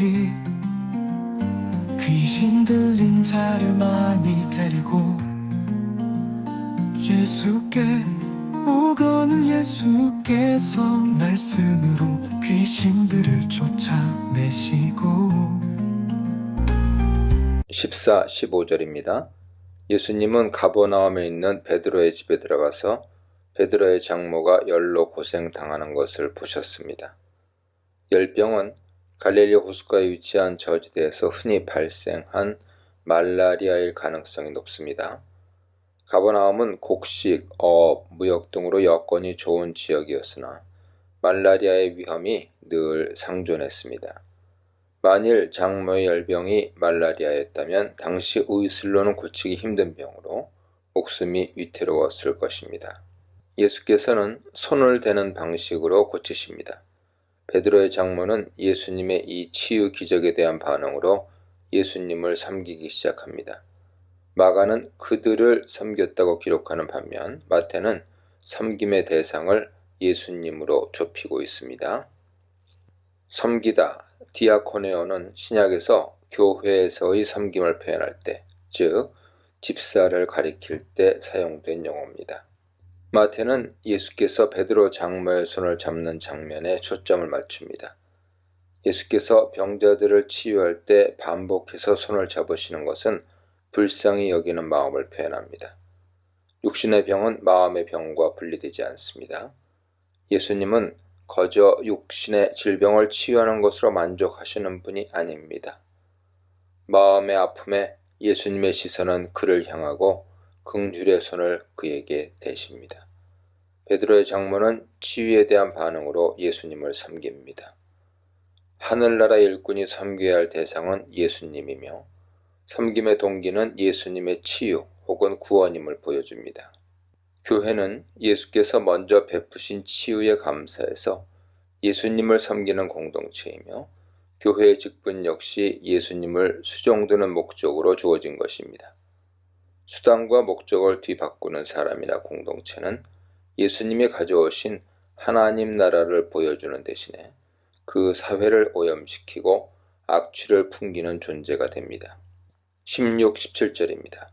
사람들이 귀신 들린 자를 많이 데리고 예수께 오거는 예수께서 말씀으로 귀신들을 쫓아내시고 14, 15절입니다. 예수님은 가버나움에 있는 베드로의 집에 들어가서 베드로의 장모가 열로 고생당하는 것을 보셨습니다. 열병은 갈릴리 호수가에 위치한 저지대에서 흔히 발생한 말라리아일 가능성이 높습니다. 가버나움은 곡식, 어업, 무역 등으로 여건이 좋은 지역이었으나 말라리아의 위험이 늘 상존했습니다. 만일 장모의 열병이 말라리아였다면 당시 의술로는 고치기 힘든 병으로 목숨이 위태로웠을 것입니다. 예수께서는 손을 대는 방식으로 고치십니다. 베드로의 장모는 예수님의 이 치유 기적에 대한 반응으로 예수님을 섬기기 시작합니다. 마가는 그들을 섬겼다고 기록하는 반면 마태는 섬김의 대상을 예수님으로 좁히고 있습니다. 섬기다, 디아코네오는 신약에서 교회에서의 섬김을 표현할 때, 즉 집사를 가리킬 때 사용된 용어입니다. 마태는 예수께서 베드로 장모의 손을 잡는 장면에 초점을 맞춥니다. 예수께서 병자들을 치유할 때 반복해서 손을 잡으시는 것은 불쌍히 여기는 마음을 표현합니다. 육신의 병은 마음의 병과 분리되지 않습니다. 예수님은 거저 육신의 질병을 치유하는 것으로 만족하시는 분이 아닙니다. 마음의 아픔에 예수님의 시선은 그를 향하고 긍휼의 손을 그에게 대십니다. 베드로의 장모는 치유에 대한 반응으로 예수님을 섬깁니다. 하늘나라 일꾼이 섬겨야 할 대상은 예수님이며 섬김의 동기는 예수님의 치유 혹은 구원임을 보여줍니다. 교회는 예수께서 먼저 베푸신 치유에 감사해서 예수님을 섬기는 공동체이며 교회의 직분 역시 예수님을 수종드는 목적으로 주어진 것입니다. 수단과 목적을 뒤바꾸는 사람이나 공동체는 예수님이 가져오신 하나님 나라를 보여주는 대신에 그 사회를 오염시키고 악취를 풍기는 존재가 됩니다. 16, 17절입니다.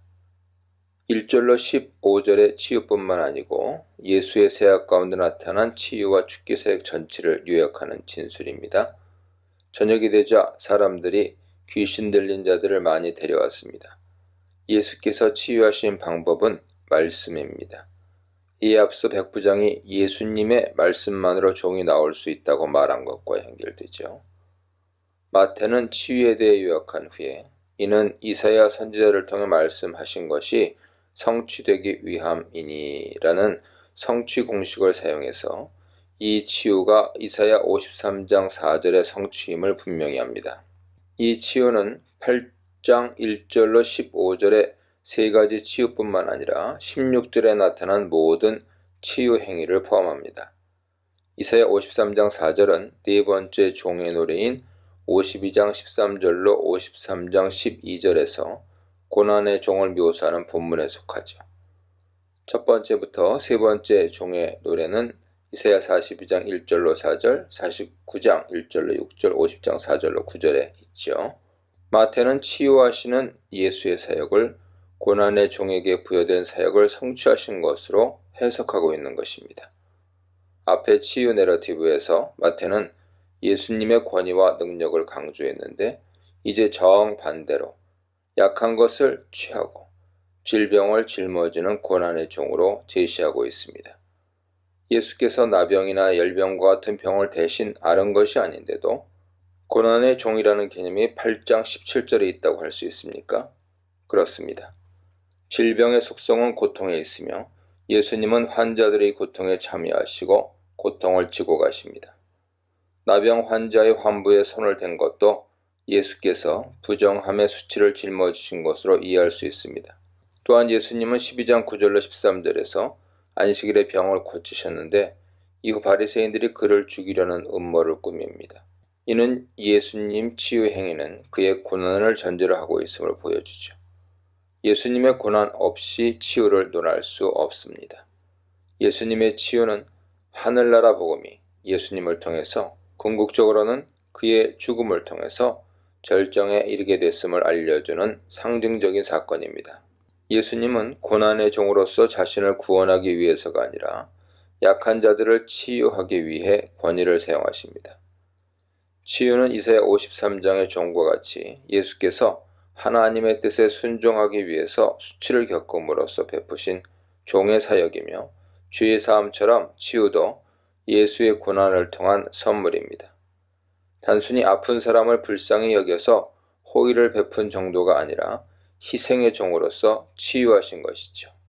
1절로 15절의 치유뿐만 아니고 예수의 세약 가운데 나타난 치유와 축기 사역 전체를 요약하는 진술입니다. 저녁이 되자 사람들이 귀신 들린 자들을 많이 데려왔습니다. 예수께서 치유하신 방법은 말씀입니다. 이에 앞서 백부장이 예수님의 말씀만으로 종이 나올 수 있다고 말한 것과 연결되죠. 마태는 치유에 대해 요약한 후에 이는 이사야 선지자를 통해 말씀하신 것이 성취되기 위함이니라는 성취 공식을 사용해서 이 치유가 이사야 53장 4절의 성취임을 분명히 합니다. 이 치유는 8 장 1절로 15절의 세 가지 치유뿐만 아니라 16절에 나타난 모든 치유 행위를 포함합니다. 이사야 53장 4절은 네 번째 종의 노래인 52장 13절로 53장 12절에서 고난의 종을 묘사하는 본문에 속하죠. 첫 번째부터 세 번째 종의 노래는 이사야 42장 1절로 4절, 49장 1절로 6절, 50장 4절로 9절에 있죠. 마태는 치유하시는 예수의 사역을 고난의 종에게 부여된 사역을 성취하신 것으로 해석하고 있는 것입니다. 앞의 치유 내러티브에서 마태는 예수님의 권위와 능력을 강조했는데 이제 정반대로 약한 것을 취하고 질병을 짊어지는 고난의 종으로 제시하고 있습니다. 예수께서 나병이나 열병과 같은 병을 대신 앓은 것이 아닌데도 고난의 종이라는 개념이 8장 17절에 있다고 할 수 있습니까? 그렇습니다. 질병의 속성은 고통에 있으며 예수님은 환자들의 고통에 참여하시고 고통을 지고 가십니다. 나병 환자의 환부에 손을 댄 것도 예수께서 부정함의 수치를 짊어지신 것으로 이해할 수 있습니다. 또한 예수님은 12장 9절로 13절에서 안식일의 병을 고치셨는데 이후 바리새인들이 그를 죽이려는 음모를 꾸밉니다. 이는 예수님 치유 행위는 그의 고난을 전제로 하고 있음을 보여주죠. 예수님의 고난 없이 치유를 논할 수 없습니다. 예수님의 치유는 하늘나라 복음이 예수님을 통해서 궁극적으로는 그의 죽음을 통해서 절정에 이르게 됐음을 알려주는 상징적인 사건입니다. 예수님은 고난의 종으로서 자신을 구원하기 위해서가 아니라 약한 자들을 치유하기 위해 권위를 사용하십니다. 치유는 이사야 53장의 종과 같이 예수께서 하나님의 뜻에 순종하기 위해서 수치를 겪음으로써 베푸신 종의 사역이며 죄의 사함처럼 치유도 예수의 고난을 통한 선물입니다. 단순히 아픈 사람을 불쌍히 여겨서 호의를 베푼 정도가 아니라 희생의 종으로서 치유하신 것이죠.